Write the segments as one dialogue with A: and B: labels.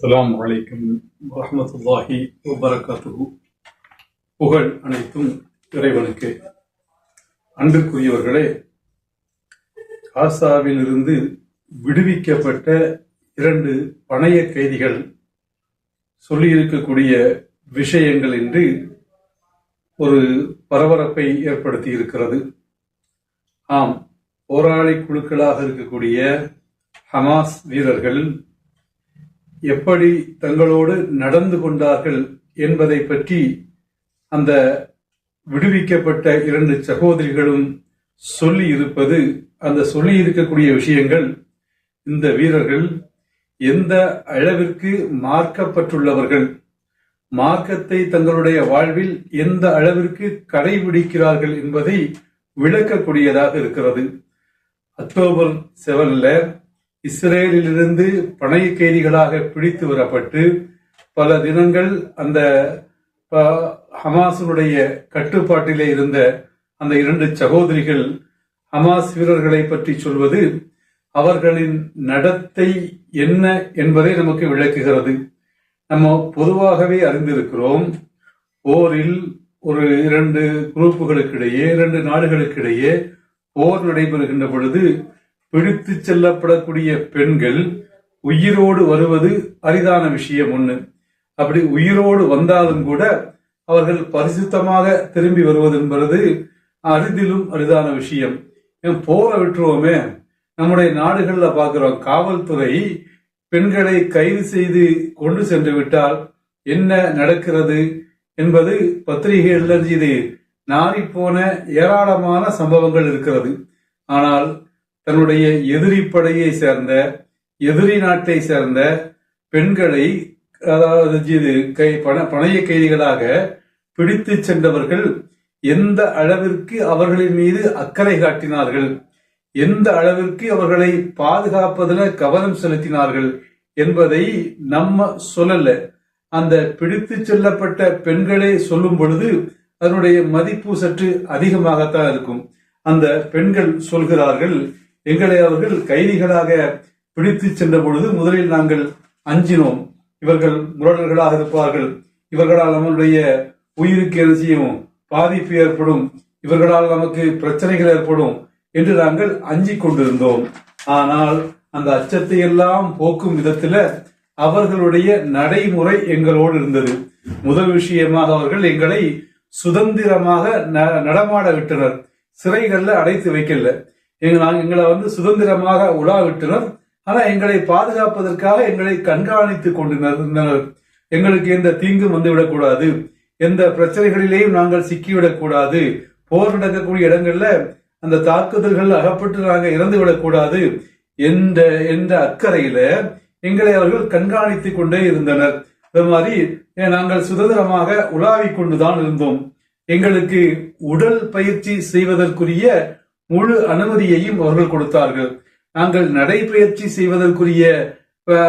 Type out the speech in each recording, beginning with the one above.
A: அஸ்லாம் அலைக்கும் வரஹ்மத்துல்லாஹி வபரகாத்துஹு புகழ் அனைத்தும் இறைவனுக்கு. அன்புக்குரியவர்களே காசாவிலிருந்து விடுவிக்கப்பட்ட இரண்டு பணைய கைதிகள் சொல்லியிருக்கக்கூடிய விஷயங்கள் என்று ஒரு பரபரப்பை ஏற்படுத்தி இருக்கிறது ஆம் போராளி குழுக்களாக இருக்கக்கூடிய ஹமாஸ் வீரர்கள் எப்படி தங்களோடு நடந்து கொண்டார்கள் என்பதை பற்றி அந்த விடுவிக்கப்பட்ட இரண்டு சகோதரிகளும் சொல்லி இருப்பது அந்த சொல்லி இருக்கக்கூடிய விஷயங்கள் இந்த வீரர்கள் எந்த அளவிற்கு மார்க்கப்பட்டுள்ளவர்கள் மார்க்கத்தை தங்களுடைய வாழ்வில் எந்த அளவிற்கு கடைபிடிக்கிறார்கள் என்பதை விளக்கக்கூடியதாக இருக்கிறது. அக்டோபர் செவன்ல இஸ்ரேலிலிருந்து பணைய கைதிகளாக பிடித்து வரப்பட்டு பல தினங்கள் அந்த ப- ஹமாஸினுடைய கட்டுப்பாட்டிலே இருந்த அந்த இரண்டு சகோதரிகள் ஹமாஸ் வீரர்களை பற்றி சொல்வது அவர்களின் நடத்தை என்ன என்பதை நமக்கு விளக்குகிறது. நம்ம பொதுவாகவே அறிந்திருக்கிறோம் போரில் ஒரு இரண்டு குரூப்புகளுக்கிடையே இரண்டு நாடுகளுக்கிடையே போர் நடைபெறுகின்ற பொழுது பிடித்து செல்லப்படக்கூடிய பெண்கள் உயிரோடு வருவது அரிதான விஷயம் ஒண்ணு. அப்படி உயிரோடு வந்தாலும் கூட அவர்கள் பரிசுத்தமாக திரும்பி வருவது என்பது அரிதிலும் அரிதான விஷயம். ஏன் போரை விட்டுருவோமே? நம்முடைய நாடுகள்ல பாக்குறோம் காவல்துறை பெண்களை கைது செய்து கொண்டு சென்று விட்டால் என்ன நடக்கிறது என்பது பத்திரிகைகள் இது நாறி போன ஏராளமான சம்பவங்கள் இருக்கிறது. ஆனால் தன்னுடைய எதிரி படையை சேர்ந்த எதிரி நாட்டை சேர்ந்த பெண்களை அதாவது இது கை பண பணைய கைதிகளாக பிடித்து சென்றவர்கள் எந்த அளவிற்கு அவர்களின் மீது அக்கறை காட்டினார்கள் எந்த அளவிற்கு அவர்களை பாதுகாப்பதில் கவனம் செலுத்தினார்கள் என்பதை நம்ம சொல்லல. அந்த பிடித்து செல்லப்பட்ட பெண்களே சொல்லும் பொழுது அதனுடைய மதிப்பு சற்று அதிகமாகத்தான் இருக்கும். அந்த பெண்கள் சொல்கிறார்கள் எங்களை அவர்கள் கைதிகளாக பிடித்து சென்ற பொழுது முதலில் நாங்கள் அஞ்சினோம். இவர்கள் முரடர்களாக இருப்பார்கள். இவர்களால் நம்மளுடைய உயிருக்கு என்ன செய்யும்? பாதிப்பு ஏற்படும். இவர்களால் நமக்கு பிரச்சனைகள் ஏற்படும் என்று நாங்கள் அஞ்சிக் கொண்டிருந்தோம். ஆனால் அந்த அச்சத்தை எல்லாம் போக்கும் விதத்துல அவர்களுடைய நடைமுறை எங்களோடு இருந்தது. முதல் விஷயமாக அவர்கள் எங்களை சுதந்திரமாக ந- நடமாட விட்டனர். சிறைகள்ல அடைத்து வைக்கல. எங்க எங்களை வந்து சுதந்திரமாக உலாவிட்டனர். ஆனா எங்களை பாதுகாப்பதற்காக எங்களை கண்காணித்துக் கொண்டிருந்தனர் எங்களுக்கு எந்த தீங்கும் வந்துவிடக்கூடாது. எந்த பிரச்சனைகளிலேயும் நாங்கள் சிக்கிவிடக் கூடாது போர் நடக்கக்கூடிய இடங்கள்ல அந்த தாக்குதல்கள் அகப்பட்டு நாங்கள் இறந்து விடக்கூடாது என்ற என்ற அக்கறையில எங்களை அவர்கள் கண்காணித்துக் கொண்டே இருந்தனர். அது மாதிரி நாங்கள் சுதந்திரமாக உலாவிக் கொண்டுதான் இருந்தோம். எங்களுக்கு உடல் பயிற்சி செய்வதற்குரிய முழு அனுமதியையும் அவர்கள் கொடுத்தார்கள். நாங்கள் நடைபயிற்சி செய்வதற்குரிய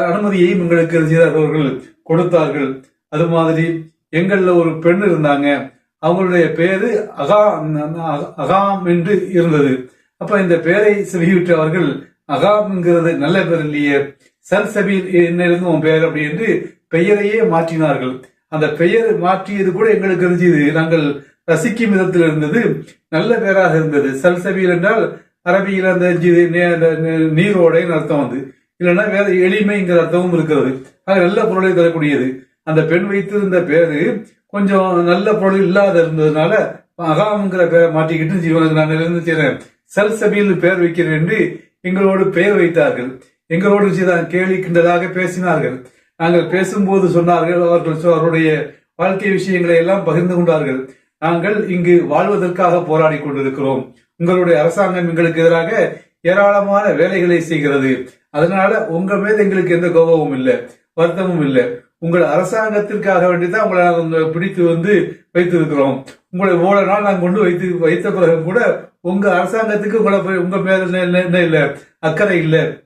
A: அனுமதியையும் எங்களுக்கு செய்தார்கள்? அவர்கள் கொடுத்தார்கள். அது மாதிரி எங்களில் ஒரு பெண் இருந்தாங்க. அவங்களுடைய பேரு அகா அகாம் என்று இருந்தது. அப்ப இந்த பெயரை செவியுற்ற அவர்கள் அகாம்ங்கிறது நல்ல பேர் இல்லையே சல்சபீல் என்னிருந்து உன் பெயர் அப்படி என்று பெயரையே மாற்றினார்கள். அந்த பெயர் மாற்றியது கூட எங்களுக்கு தெரிஞ்சது. நாங்கள் ரசிக்கும் விதத்தில் இருந்தது. நல்ல பெயராக இருந்தது. சல்சபியில் என்றால் அரபியில் அந்த அந்த நீரோடைன்னு அர்த்தம் வந்து. இல்லைன்னா வேற எளிமைங்கிற அர்த்தமும் இருக்கிறது. ஆக நல்ல பொருளை தரக்கூடியது. அந்த பெண் வைத்திருந்த பேரு கொஞ்சம் நல்ல பொருள் இல்லாத இருந்ததுனால அகாம்ங்கிற பேரை மாட்டிக்கிட்டு ஜீவனுக்கு நான் இருந்து செய்றேன் சல்சபியில் பெயர் வைக்கிறேன் என்று எங்களோடு பெயர் வைத்தார்கள். எங்களோடு செய்த கேலி கிண்டலாக பேசினார்கள். நாங்கள் பேசும்போது சொன்னார்கள். அவர்கள் அவருடைய வாழ்க்கை விஷயங்களை எல்லாம் பகிர்ந்து கொண்டார்கள். நாங்கள் இங்கு வாழ்வதற்காக போராடி கொண்டிருக்கிறோம். உங்களுடைய அரசாங்கம் எங்களுக்கு எதிராக ஏராளமான வேலைகளை செய்கிறது. அதனால உங்க மீது எங்களுக்கு எந்த கோபமும் இல்லை வருத்தமும் இல்லை. உங்கள் அரசாங்கத்திற்காக வேண்டிதான் உங்களை நாங்கள் பிடித்து வந்து வைத்திருக்கிறோம். உங்களை இவ்வளவு நாள் நாங்கள் கொண்டு வைத்து வைத்த பிறகு கூட உங்க அரசாங்கத்துக்கு உங்களை உங்க மேல என்ன- என்ன இல்லை அக்கறை இல்லை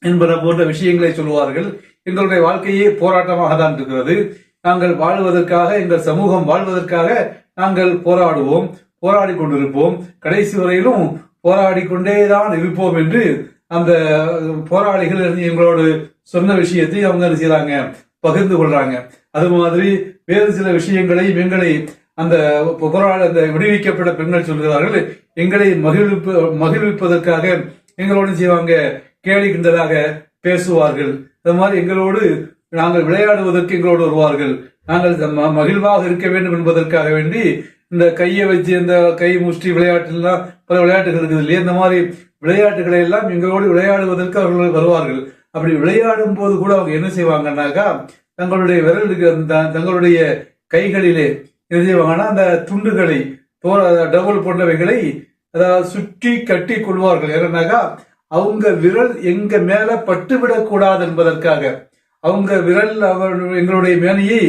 A: என்பன போன்ற விஷயங்களை சொல்லுவார்கள். எங்களுடைய வாழ்க்கையே போராட்டமாக தான் இருக்கிறது. நாங்கள் வாழ்வதற்காக எங்கள் சமூகம் வாழ்வதற்காக நாங்கள் போராடுவோம் போராடி கொண்டிருப்போம். கடைசி வரையிலும் போராடி கொண்டேதான் இருப்போம் என்று அந்த போராளிகள் எங்களோடு சொன்ன விஷயத்தை அவங்க என்ன செய்யறாங்க பகிர்ந்து கொள்றாங்க. அது மாதிரி வேறு சில விஷயங்களை எங்களை அந்த போராட அந்த விடுவிக்கப்பட்ட பெண்கள் சொல்கிறார்கள் எங்களை மகிழ்விப்பு மகிழ்விப்பதற்காக எங்களோடு செய்வாங்க? கேலி கிண்டலாக பேசுவார்கள். அது மாதிரி எங்களோடு நாங்கள் விளையாடுவதற்கு எங்களோடு வருவார்கள். நாங்கள் ம- மகிழ்வாக இருக்க வேண்டும் என்பதற்காக வேண்டி இந்த கையை வச்சு இந்த கை முஷ்டி விளையாட்டுலாம் பல விளையாட்டுகள் இருக்குது இல்லையா? இந்த மாதிரி விளையாட்டுகளை எல்லாம் எங்களோடு விளையாடுவதற்கு அவர்கள் வருவார்கள். அப்படி விளையாடும் போது கூட அவங்க என்ன செய்வாங்கன்னாக்கா தங்களுடைய விரலுக்கு தங்களுடைய கைகளிலே என்ன செய்வாங்கன்னா அந்த துண்டுகளை டபுள் போன்றவைகளை அதாவது சுற்றி கட்டி கொள்வார்கள். ஏன்னாக்கா அவங்க விரல் எங்க மேல பட்டுவிடக் கூடாது என்பதற்காக. அவங்க விரல் அவர் எங்களுடைய மேனையை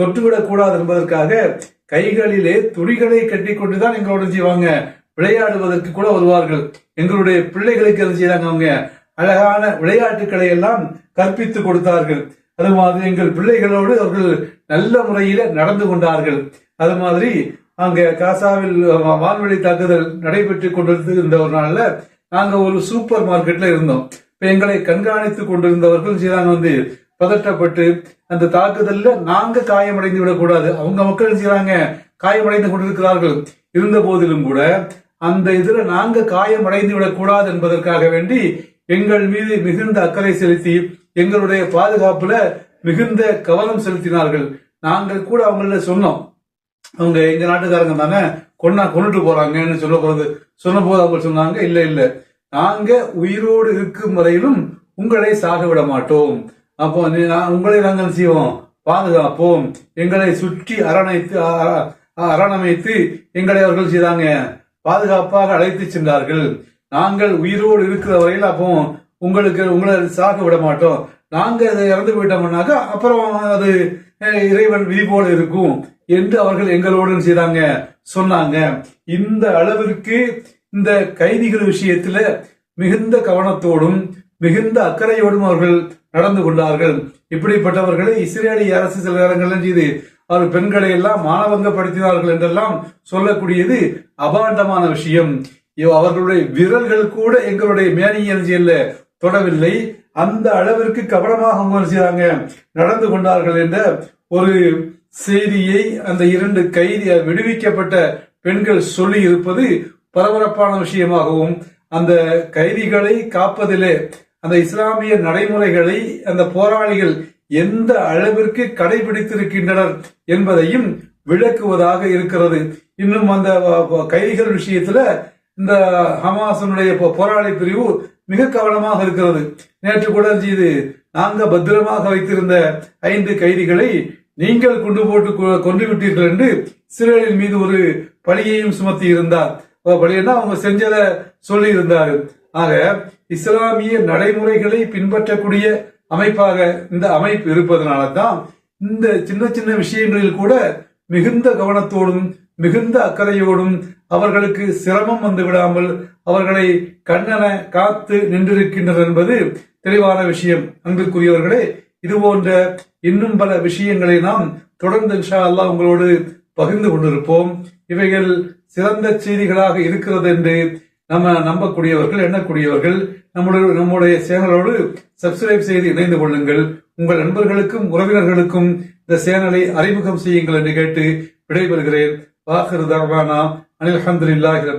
A: தொற்றுவிடக் கூடாது என்பதற்காக கைகளிலே துணிகளை கட்டிக்கொண்டுதான் எங்களோட செய்வாங்க விளையாடுவதற்கு கூட வருவார்கள். எங்களுடைய பிள்ளைகளுக்கு என்ன செய்றாங்க அவங்க? அழகான விளையாட்டுக்களை எல்லாம் கற்பித்து கொடுத்தார்கள். அது மாதிரி எங்கள் பிள்ளைகளோடு அவர்கள் நல்ல முறையில நடந்து கொண்டார்கள். அது மாதிரி அங்க காசாவில் வான்வெளி தாக்குதல் நடைபெற்று கொண்டிருந்த ஒரு நாள்ல நாங்க ஒரு சூப்பர் மார்க்கெட்ல இருந்தோம். இப்ப எங்களை கண்காணித்து கொண்டிருந்தவர்கள் செய்தாங்க வந்து பதட்டப்பட்டு அந்த தாக்குதல்ல நாங்க காயமடைந்து விடக்கூடாது. அவங்க மக்கள் செய்யறாங்க காயமடைந்து கொண்டிருக்கிறார்கள். இருந்த போதிலும் கூட அந்த இதுல நாங்க காயமடைந்து விடக்கூடாது என்பதற்காக வேண்டி எங்கள் மீது மிகுந்த அக்கறை செலுத்தி எங்களுடைய பாதுகாப்புல மிகுந்த கவனம் செலுத்தினார்கள். நாங்கள் கூட அவங்கள சொன்னோம். அவங்க எங்க நாட்டுக்காரங்க தானே கொன்னா கொண்டுட்டு போறாங்கன்னு சொல்ல போறது. சொன்ன போது அவங்க சொன்னாங்க இல்ல இல்ல. நாங்க உயிரோடு இருக்கும் வரையிலும் உங்களை சாக விட மாட்டோம். அப்போ நான் உங்களை நாங்கள் செய்வோம். பாதுகாப்போம். எங்களை சுற்றி அரணைத்து அரணமைத்து எங்களை அவர்கள் செய்தாங்க. பாதுகாப்பாக அழைத்து சென்றார்கள். நாங்கள் உயிரோடு இருக்கிற வரையில் அப்போ உங்களுக்கு உங்களை சாக விட மாட்டோம். நாங்க இதை இறந்து போயிட்டோம்னாக்கா அப்புறம் அது இறைவன் விதி போல இருக்கும் என்று அவர்கள் எங்களோடு செய்தாங்க சொன்னாங்க. இந்த அளவிற்கு இந்த கைதிகள் விஷயத்துல மிகுந்த கவனத்தோடும் மிகுந்த அக்கறையோடும் அவர்கள் நடந்து கொண்டார்கள். இப்படிப்பட்டவர்களை இஸ்ரேலிய அரசு சில நேரங்களில் செய்து அவர் பெண்களை எல்லாம் மானவங்கப்படுத்தினார்கள் என்றெல்லாம் சொல்லக்கூடியது அபாண்டமான விஷயம். அவர்களுடைய விரல்கள் கூட எங்களுடைய மேனியல் தொடவில்லை. அந்த அளவிற்கு கவனமாக அவங்க நடந்து கொண்டார்கள் என்ற ஒரு செய்தியை அந்த இரண்டு கைதி விடுவிக்கப்பட்ட பெண்கள் சொல்லி இருப்பது பரபரப்பான விஷயமாகவும் அந்த கைதிகளை காப்பதிலே அந்த இஸ்லாமிய நடைமுறைகளை அந்த போராளிகள் எந்த அளவிற்கு கடைபிடித்திருக்கின்றனர் என்பதையும் விளக்குவதாக இருக்கிறது. இன்னும் அந்த கைதிகள் விஷயத்துல இந்த ஹமாசனுடைய போராளி பிரிவு மிக கவனமாக இருக்கிறது. நேற்று கூட இது நாங்க பத்திரமாக வைத்திருந்த ஐந்து கைதிகளை நீங்கள் கொண்டு போட்டு கொ- விட்டீர்கள் என்று இஸ்ரேலின் மீது ஒரு பழியையும் சுமத்தி இருந்தார் பழியன்னா அவங்க செஞ்சதை சொல்லி இருந்தார்கள் ஆக இஸ்லாமிய நடைமுறைகளை பின்பற்றக்கூடிய அமைப்பாக இந்த அமைப்பு இருப்பதனால தான் இந்த சின்ன சின்ன விஷயங்களில் கூட மிகுந்த கவனத்தோடும் மிகுந்த அக்கறையோடும் அவர்களுக்கு சிரமம் வந்து விடாமல் அவர்களை கண்ணன காத்து நின்றிருக்கின்றனர் என்பது தெளிவான விஷயம். அன்புக்குரியவர்களே இது போன்ற இன்னும் பல விஷயங்களை நாம் தொடர்ந்து இன்ஷா அல்லாஹ் உங்களோடு பகிர்ந்து கொண்டிருப்போம். இவைகள் சிறந்த செய்திகளாக இருக்கிறது என்று நம்ம நம்பக்கூடியவர்கள் எண்ணக்கூடியவர்கள் நம்முடைய நம்முடைய சேனலோடு சப்ஸ்கிரைப் செய்து இணைந்து கொள்ளுங்கள். உங்கள் நண்பர்களுக்கும் உறவினர்களுக்கும் இந்த சேனலை அறிமுகம் செய்யுங்கள் என்று கேட்டு விடைபெறுகிறேன். வாஹிரு தர்வானா அனில் அஹமதுல்லாஹி